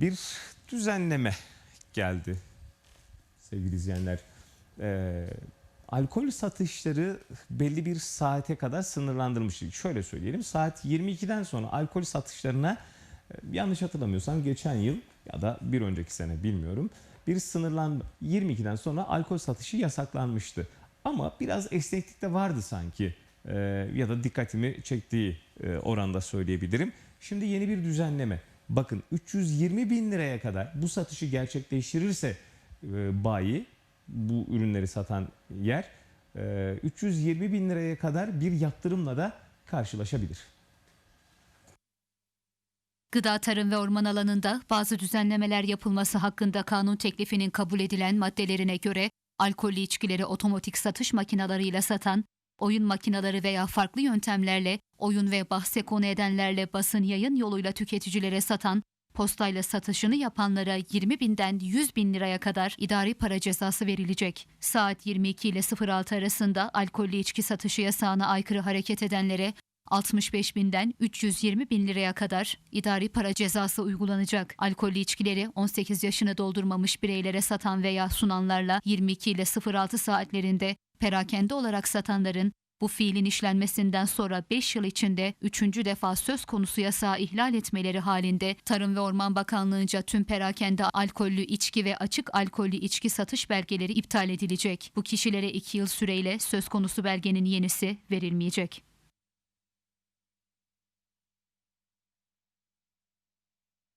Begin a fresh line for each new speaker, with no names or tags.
bir düzenleme geldi sevgili izleyenler. Ee, alkol satışları belli bir saate kadar sınırlandırılmış. Şöyle söyleyelim saat 22'den sonra alkol satışlarına e, yanlış hatırlamıyorsam geçen yıl ya da bir önceki sene bilmiyorum bir sınırlanma 22'den sonra alkol satışı yasaklanmıştı. Ama biraz esneklik de vardı sanki Ee, ya da dikkatimi çektiği e, oranda söyleyebilirim. Şimdi yeni bir düzenleme. Bakın 320 bin liraya kadar bu satışı gerçekleştirirse e, bayi bu ürünleri satan yer e, 320 bin liraya kadar bir yaptırımla da karşılaşabilir.
Gıda, tarım ve orman alanında bazı düzenlemeler yapılması hakkında kanun teklifinin kabul edilen maddelerine göre alkollü içkileri otomatik satış makinalarıyla satan, oyun makinaları veya farklı yöntemlerle oyun ve bahse konu edenlerle basın yayın yoluyla tüketicilere satan, postayla satışını yapanlara 20 binden 100 bin liraya kadar idari para cezası verilecek. Saat 22 ile 06 arasında alkollü içki satışı yasağına aykırı hareket edenlere 65 binden 320 bin liraya kadar idari para cezası uygulanacak. Alkollü içkileri 18 yaşını doldurmamış bireylere satan veya sunanlarla 22 ile 06 saatlerinde perakende olarak satanların bu fiilin işlenmesinden sonra 5 yıl içinde 3. defa söz konusu yasağı ihlal etmeleri halinde Tarım ve Orman Bakanlığı'nca tüm perakende alkollü içki ve açık alkollü içki satış belgeleri iptal edilecek. Bu kişilere 2 yıl süreyle söz konusu belgenin yenisi verilmeyecek.